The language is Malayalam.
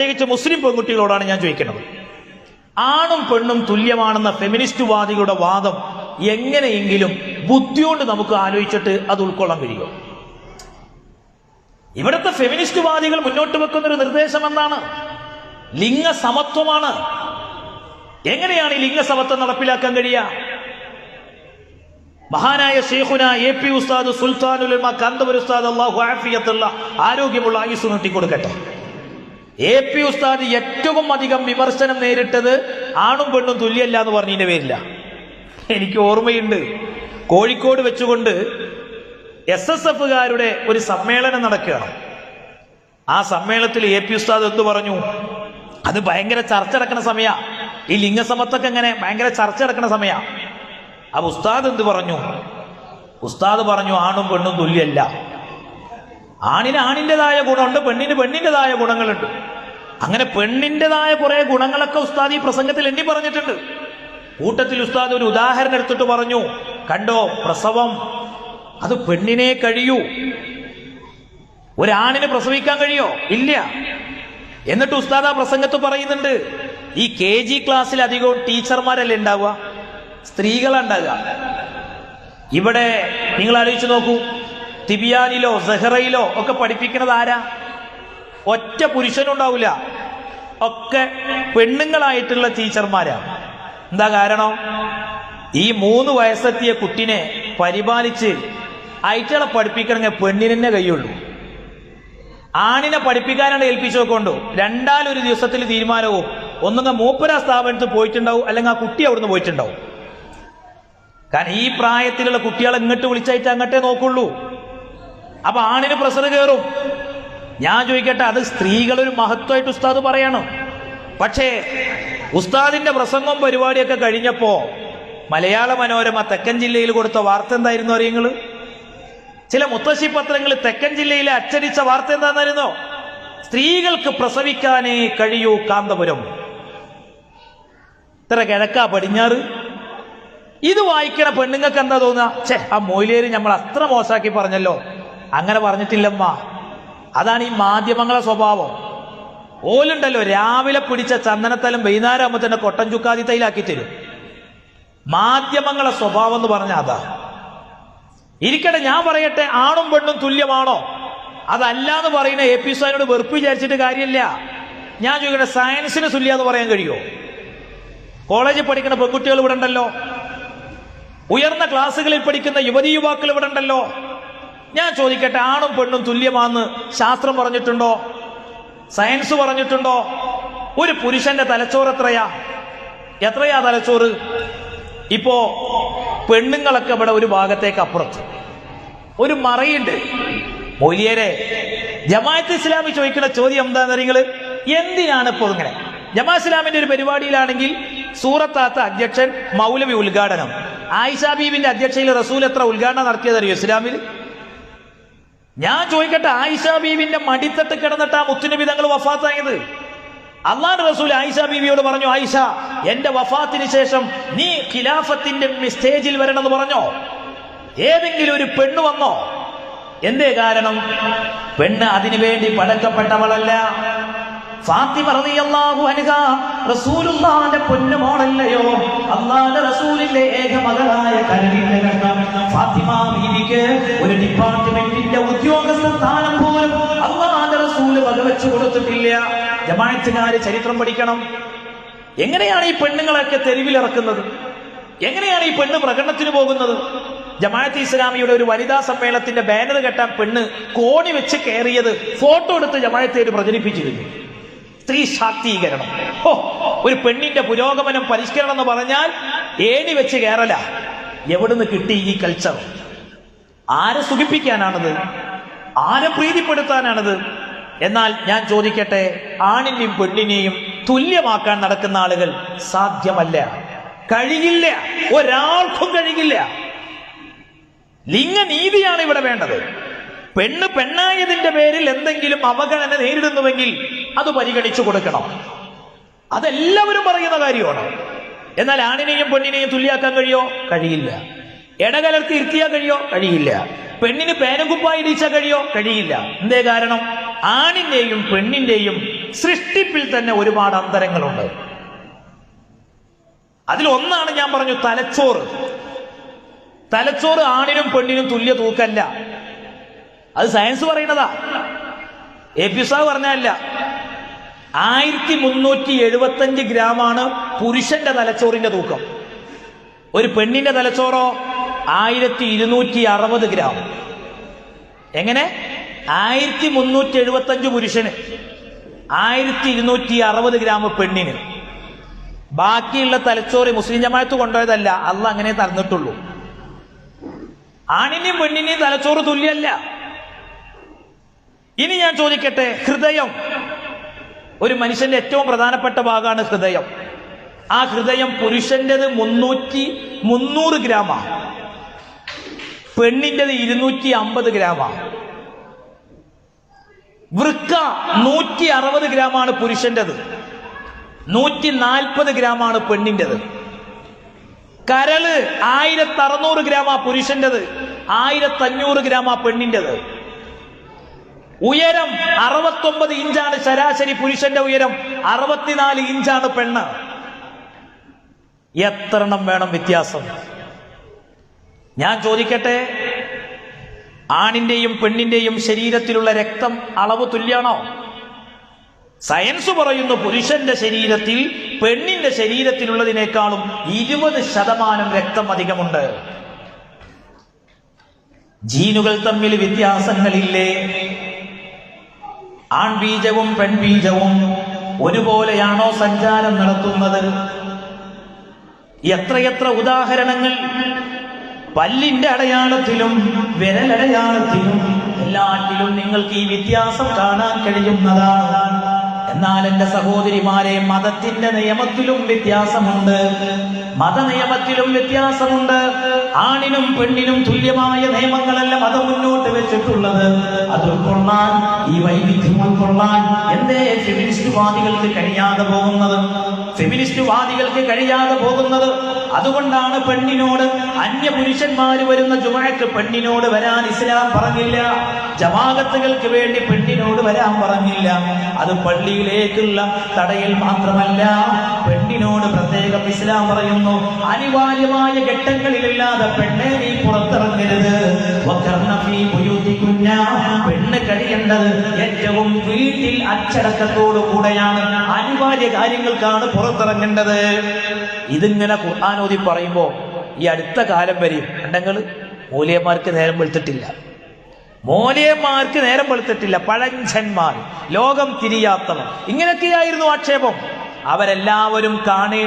പ്രത്യേകിച്ച് മുസ്ലിം പെൺകുട്ടികളോടാണ് ഞാൻ ചോദിക്കുന്നത്. ആണും പെണ്ണും തുല്യമാണെന്ന ഫെമിനിസ്റ്റ് വാദികളുടെ വാദം എങ്ങനെയെങ്കിലും ബുദ്ധിയോണ്ട് നമുക്ക് ആലോചിച്ചിട്ട് അത് ഉൾക്കൊള്ളാൻ കഴിയുമോ? ഇവിടുത്തെ ഫെമിനിസ്റ്റ് വാദികൾ മുന്നോട്ട് വെക്കുന്ന ഒരു നിർദ്ദേശം എന്താണ് ലിംഗസമത്വമാണ്. എങ്ങനെയാണ് ഈ ലിംഗസമത്വം നടപ്പിലാക്കാൻ കഴിയുക? മഹാനായ ഷെയ്ഖുന എ പി ഉസ്താദ് സുൽത്താനുൽ ഉസ്താദ് അള്ളാഹു ആഫിയത്തുള്ള ആരോഗ്യമുള്ള ആയുസ് നീട്ടിക്കൊടുക്കട്ടെ. എ പി ഉസ്താദ് ഏറ്റവും അധികം വിമർശനം നേരിട്ടത് ആണും പെണ്ണും തുല്യല്ല എന്ന് പറഞ്ഞതിന്റെ പേരില്ല എനിക്ക് ഓർമ്മയുണ്ട്. കോഴിക്കോട് വെച്ചുകൊണ്ട് എസ് എസ് എഫുകാരുടെ ഒരു സമ്മേളനം നടക്കുകയാണ്. ആ സമ്മേളനത്തിൽ എ പി ഉസ്താദ് എന്ത് പറഞ്ഞു? അത് ഭയങ്കര ചർച്ച നടക്കുന്ന സമയ. ഈ ലിംഗസമത്വക്കെ എങ്ങനെ ഭയങ്കര ചർച്ച നടക്കുന്ന സമയ. അപ്പൊ ഉസ്താദ് എന്ത് പറഞ്ഞു? ഉസ്താദ് പറഞ്ഞു ആണും പെണ്ണും തുല്യല്ല. ആണിന് ആണിന്റെതായ ഗുണമുണ്ട് പെണ്ണിന് പെണ്ണിന്റെതായ ഗുണങ്ങളുണ്ട്. അങ്ങനെ പെണ്ണിന്റെതായ കുറെ ഗുണങ്ങളൊക്കെ ഉസ്താദ് ഈ പ്രസംഗത്തിൽ എണ്ണി പറഞ്ഞിട്ടുണ്ട്. കൂട്ടത്തിൽ ഉസ്താദ് ഒരു ഉദാഹരണം എടുത്തിട്ട് പറഞ്ഞു കണ്ടോ പ്രസവം അത് പെണ്ണിനെ കഴിയൂ. ഒരാണിന് പ്രസവിക്കാൻ കഴിയോ? ഇല്ല. എന്നിട്ട് ഉസ്താദ് ആ പ്രസംഗത്ത് പറയുന്നുണ്ട് ഈ കെ ജി ക്ലാസ്സിൽ അധികവും ടീച്ചർമാരല്ലേ ഉണ്ടാവുക? സ്ത്രീകളുണ്ടാകുക ഇവിടെ നിങ്ങൾ ആലോചിച്ച് നോക്കൂ തിബിയാനിലോ സെഹറയിലോ ഒക്കെ പഠിപ്പിക്കുന്നത് ആരാ? ഒറ്റ പുരുഷനുണ്ടാവില്ല ഒക്കെ പെണ്ണുങ്ങളായിട്ടുള്ള ടീച്ചർമാരാ. എന്താ കാരണം? ഈ മൂന്ന് വയസ്സെത്തിയ കുട്ടിനെ പരിപാലിച്ച് അയറ്റകളെ പഠിപ്പിക്കണമെങ്കിൽ പെണ്ണിനെ കഴിയുള്ളൂ ആണിനെ പഠിപ്പിക്കാനാണ് ഏൽപ്പിച്ചു നോക്കൊണ്ടു രണ്ടാലൊരു ദിവസത്തിൽ തീരുമാനവും ഒന്നുങ്ങ മൂപ്പര സ്ഥാപനത്തിൽ പോയിട്ടുണ്ടാവും അല്ലെങ്കിൽ ആ കുട്ടി അവിടുന്ന് പോയിട്ടുണ്ടാവും. കാരണം ഈ പ്രായത്തിലുള്ള കുട്ടികളെ ഇങ്ങോട്ട് വിളിച്ചായിട്ട് അങ്ങോട്ടേ നോക്കുള്ളൂ. അപ്പൊ ആണിന് പ്രഷർ കയറും. ഞാൻ ചോദിക്കട്ടെ അത് സ്ത്രീകളൊരു മഹത്വമായിട്ട് ഉസ്താദ് പറയണം. പക്ഷേ ഉസ്താദിന്റെ പ്രസംഗം പരിപാടിയൊക്കെ കഴിഞ്ഞപ്പോ മലയാള മനോരമ തെക്കൻ ജില്ലയിൽ കൊടുത്ത വാർത്ത എന്തായിരുന്നു അറിയങ്ങൾ? ചില മുത്തശ്ശി പത്രങ്ങൾ തെക്കൻ ജില്ലയിലെ അച്ചടിച്ച വാർത്ത എന്താന്നായിരുന്നു? സ്ത്രീകൾക്ക് പ്രസവിക്കാനേ കഴിയൂ കാന്തപുരം. ഇത്ര കിഴക്കാ പടിഞ്ഞാറ്. ഇത് വായിക്കണ പെണ്ണുങ്ങൾക്ക് എന്താ തോന്നുക ആ മൊയിലേര് നമ്മൾ അത്ര മോശമാക്കി പറഞ്ഞല്ലോ. അങ്ങനെ പറഞ്ഞിട്ടില്ലമ്മ. അതാണ് ഈ മാധ്യമങ്ങളെ സ്വഭാവം. ഓലുണ്ടല്ലോ രാവിലെ പിടിച്ച ചന്ദനത്തലം വൈകുന്നേരം ആകുമ്പോൾ തന്നെ കൊട്ടൻ ചുക്കാതി തൈലാക്കി തരും. മാധ്യമങ്ങളെ സ്വഭാവം എന്ന് പറഞ്ഞാൽ അതാ. ഇരിക്കട്ടെ ഞാൻ പറയട്ടെ ആണും പെണ്ണും തുല്യമാണോ? അതല്ല എന്ന് പറയുന്ന എ പി സാറിനോട് വെറുപ്പ് വിചാരിച്ചിട്ട് കാര്യമില്ല. ഞാൻ ചോദിക്കട്ടെ സയൻസിന് തുല്യ എന്ന് പറയാൻ കഴിയുമോ കോളേജിൽ പഠിക്കുന്ന പെൺകുട്ടികൾ ഇവിടെ ഉണ്ടല്ലോ. ഉയർന്ന ക്ലാസ്സുകളിൽ പഠിക്കുന്ന യുവതി യുവാക്കൾ ഇവിടെ ഉണ്ടല്ലോ. ഞാൻ ചോദിക്കട്ടെ ആണും പെണ്ണും തുല്യമാന്ന് ശാസ്ത്രം പറഞ്ഞിട്ടുണ്ടോ? സയൻസ് പറഞ്ഞിട്ടുണ്ടോ? ഒരു പുരുഷന്റെ തലച്ചോറ് എത്രയാ? എത്രയാ തലച്ചോറ്? ഇപ്പോ പെണ്ണുങ്ങളൊക്കെ ഇവിടെ ഒരു ഭാഗത്തേക്ക് അപ്പുറത്ത്. ഒരു മറയുണ്ട്. മൊലിയരെ ജമാഅത്ത് ഇസ്ലാമി ചോദിക്കുന്ന ചോദ്യം എന്താണെന്ന് നിങ്ങൾ എന്തിനാണ് ഇപ്പോൾ ഇങ്ങനെ? ജമാ ഇസ്ലാമിന്റെ ഒരു പരിപാടിയിലാണെങ്കിൽ സൂറത്താത്ത അധ്യക്ഷൻ മൗലവി ഉദ്ഘാടനം. ആയിഷ ബീബിന്റെ അധ്യക്ഷയിൽ റസൂൽ എത്ര ഉദ്ഘാടനം നടത്തിയതറിയോ ഇസ്ലാമിൽ ഞാൻ ചോദിക്കട്ടെ ആയിഷ ബീവിന്റെ മടിത്തട്ട് കിടന്നിട്ട് ആ മുത്തുനബി തങ്ങൾ വഫാത്തായത്? അള്ളാഹ് റസൂൽ ആയിഷ ബീവിയോട് പറഞ്ഞു ആയിഷ എന്റെ വഫാത്തിന് ശേഷം നീ ഖിലാഫത്തിന്റെ സ്റ്റേജിൽ വരണമെന്ന് പറഞ്ഞോ? ഏതെങ്കിലും ഒരു പെണ്ണ് വന്നോ? എന്തേ കാരണം? പെണ്ണ് അതിനുവേണ്ടി പടക്കപ്പെട്ടവളല്ല. ഫാത്തിമ റളിയല്ലാഹു അൻഹ റസൂലുള്ളാഹിന്റെ പൊന്നുമോളല്ലയോ അള്ളാഹുവിന്റെ റസൂലിന്റെ ഏക മകളായ കരളിന്റെ ഘട്ടം ഫാത്തിമ ബീവിക്ക് ഒരു ഡിപ്പാർട്ട്മെന്റിന്റെ ഉദ്യോഗസ്ഥ സ്ഥാനം പോലും അള്ളാന്റെ റസൂൽ വകവെച്ചു കൊടുത്തിട്ടില്ല. ജമാഅത്തുകാര് ചരിത്രം പഠിക്കണം? എങ്ങനെയാണ് ഈ പെണ്ണുങ്ങളൊക്കെ തെരുവിലിറക്കുന്നത്? എങ്ങനെയാണ് ഈ പെണ്ണ് പ്രകടനത്തിന് പോകുന്നത്? ജമാഅത്ത് ഇസ്ലാമിയുടെ ഒരു വനിതാ സമ്മേളനത്തിന്റെ ബാനർ കെട്ടാൻ പെണ്ണ് കോണി വെച്ച് കയറിയത് ഫോട്ടോ എടുത്ത് ജമാഅത്തേര് പ്രചരിപ്പിച്ചിരുന്നു. സ്ത്രീ ശാക്തീകരണം ഓ ഒരു പെണ്ണിന്റെ പുരോഗമനം പരിഷ്കരണം എന്ന് പറഞ്ഞാൽ ഏണി വെച്ച് കേരള എവിടുന്ന് കിട്ടി ഈ കൾച്ചർ ആരെ സുഖിപ്പിക്കാനാണത്? ആരെ പ്രീതിപ്പെടുത്താനാണത്? എന്നാൽ ഞാൻ ചോദിക്കട്ടെ ആണിനെയും പെണ്ണിനെയും തുല്യമാക്കാൻ നടക്കുന്ന ആളുകൾ സാധ്യമല്ല. കഴിയില്ല. ഒരാൾക്കും കഴിയില്ല. ലിംഗനീതിയാണ് ഇവിടെ വേണ്ടത്. പെണ്ണ് പെണ്ണായതിന്റെ പേരിൽ എന്തെങ്കിലും അവഗണന നേരിടുന്നുവെങ്കിൽ അത് പരിഗണിച്ചു കൊടുക്കണം. അതെല്ലാവരും പറയുന്ന കാര്യമാണ്. എന്നാൽ ആണിനെയും പെണ്ണിനെയും തുല്യാക്കാൻ കഴിയോ? കഴിയില്ല. ഇടകലർത്തി ഇരുത്തിയാൽ കഴിയോ? കഴിയില്ല. പെണ്ണിന് പേനകുപ്പായി ഇടിച്ചാൽ കഴിയോ? കഴിയില്ല. എന്തേ കാരണം? ആണിന്റെയും പെണ്ണിന്റെയും സൃഷ്ടിപ്പിൽ തന്നെ ഒരുപാട് അന്തരങ്ങളുണ്ട്. അതിൽ ഒന്നാണ് ഞാൻ പറഞ്ഞു തലച്ചോറ്. തലച്ചോറ് ആണിനും പെണ്ണിനും തുല്യ തൂക്കല്ല. അത് സയൻസ് പറയുന്നതാ. എ പി സാഹ് പറഞ്ഞല്ല ആയിരത്തി മുന്നൂറ്റി എഴുപത്തഞ്ച് ഗ്രാമാണ് പുരുഷന്റെ തലച്ചോറിന്റെ തൂക്കം. ഒരു പെണ്ണിന്റെ തലച്ചോറോ ആയിരത്തി ഇരുന്നൂറ്റി അറുപത് ഗ്രാം. എങ്ങനെ? ആയിരത്തി മുന്നൂറ്റി എഴുപത്തി അഞ്ച് പുരുഷന് ആയിരത്തി ഇരുന്നൂറ്റി അറുപത് ഗ്രാം പെണ്ണിന്. ബാക്കിയുള്ള തലച്ചോറ് മുസ്ലിം ജമാഅത്ത് കൊണ്ടുപോയതല്ല അല്ല അങ്ങനെ തന്നിട്ടുള്ളൂ. ആണിനെയും പെണ്ണിനെയും തലച്ചോറ് തുല്യല്ല. ഇനി ഞാൻ ചോദിക്കട്ടെ ഹൃദയം ഒരു മനുഷ്യന്റെ ഏറ്റവും പ്രധാനപ്പെട്ട ഭാഗമാണ് ഹൃദയം. ആ ഹൃദയം പുരുഷന്റേത് മുന്നൂറ്റി മുന്നൂറ് ഗ്രാമാണ് പെണ്ണിന്റെത് ഇരുന്നൂറ്റി അമ്പത് ഗ്രാമാണ് വൃക്ക നൂറ്റി അറുപത് ഗ്രാമാണ് പുരുഷന്റേത്. നൂറ്റി നാൽപ്പത് ഗ്രാമാണ് പെണ്ണിന്റെത് കരൾ ആയിരത്തി അറുന്നൂറ് ഗ്രാമാ പുരുഷന്റേത്. ആയിരത്തി അഞ്ഞൂറ് ഗ്രാമാ പെണ്ണിന്റേത്. ഉയരം അറുപത്തൊമ്പത് ഇഞ്ചാണ് ശരാശരി പുരുഷന്റെ ഉയരം. അറുപത്തിനാല് ഇഞ്ചാണ് പെണ്ണ്. എത്രണ്ണം വേണം വ്യത്യാസം? ഞാൻ ചോദിക്കട്ടെ? ആണിന്റെയും പെണ്ണിന്റെയും ശരീരത്തിലുള്ള രക്തം അളവ് തുല്യാണോ? സയൻസ് പറയുന്നു പുരുഷന്റെ ശരീരത്തിൽ പെണ്ണിന്റെ ശരീരത്തിലുള്ളതിനേക്കാളും ഇരുപത് ശതമാനം രക്തം അധികമുണ്ട്. ജീനുകൾ തമ്മിൽ വ്യത്യാസങ്ങളില്ലേ? ആൺബീജവും പെൺബീജവും ഒരുപോലെയാണോ സഞ്ചാരം നടത്തുന്നത്? എത്രയെത്ര ഉദാഹരണങ്ങൾ. പല്ലിന്റെ അടയാളത്തിലും വിരലടയാളത്തിലും എല്ലാറ്റിലും നിങ്ങൾക്ക് ഈ വ്യത്യാസം കാണാൻ കഴിയുന്നതാണ്. എന്നാൽ എന്റെ സഹോദരിമാരെ മതത്തിന്റെ നിയമത്തിലും വ്യത്യാസമുണ്ട്. മതനിയമത്തിലും വ്യത്യാസമുണ്ട്. ആണിനും പെണ്ണിനും തുല്യമായ നിയമങ്ങളല്ല മതം മുന്നോട്ട് വെച്ചിട്ടുള്ളത്. അത് ഉൾക്കൊള്ളാൻ ഈ വൈവിധ്യം ഉൾക്കൊള്ളാൻ എന്തേ ഫെമിനിസ്റ്റ് വാദികൾക്ക് കഴിയാതെ പോകുന്നത്? ഫെമിനിസ്റ്റ് വാദികൾക്ക് കഴിയാതെ പോകുന്നത് അതുകൊണ്ടാണ് പെണ്ണിനോട് അന്യ പുരുഷന്മാർ വരുന്ന ജുമഴക്ക് പെണ്ണിനോട് വരാൻ ഇസ്ലാം പറഞ്ഞില്ല. ജമാകത്തുകൾക്ക് വേണ്ടി പെണ്ണിനോട് വരാൻ പറഞ്ഞില്ല. അത് പള്ളിയിലേക്കുള്ള തടയൽ മാത്രമല്ല പെണ്ണിനോട് പ്രത്യേകം ഇസ്ലാം പറയുന്നു. അനിവാര്യമായ ഘട്ടങ്ങളിലില്ലാതെ പെണ്ണെ നീ പുറത്തിറങ്ങരുത്. പെണ്ണ് കഴിയേണ്ടത് ഏറ്റവും വീട്ടിൽ അച്ചടക്കത്തോടു കൂടെയാണ് അനിവാര്യ കാര്യങ്ങൾക്കാണ് പുറത്തിറങ്ങേണ്ടത്. ഇതിങ്ങനെ ഖുർആാനോദി പറയുമ്പോൾ ഈ അടുത്ത കാലം വരെയും ഉണ്ടെങ്കിൽ മൂലിയന്മാർക്ക് നേരം വെളുത്തിട്ടില്ല. മോലിയന്മാർക്ക് നേരം വെളുത്തിട്ടില്ല. പഴഞ്ചന്മാർ ലോകം തിരിയാത്തവർ. ഇങ്ങനെയൊക്കെയായിരുന്നു ആക്ഷേപം. അവരെല്ലാവരും കാണേ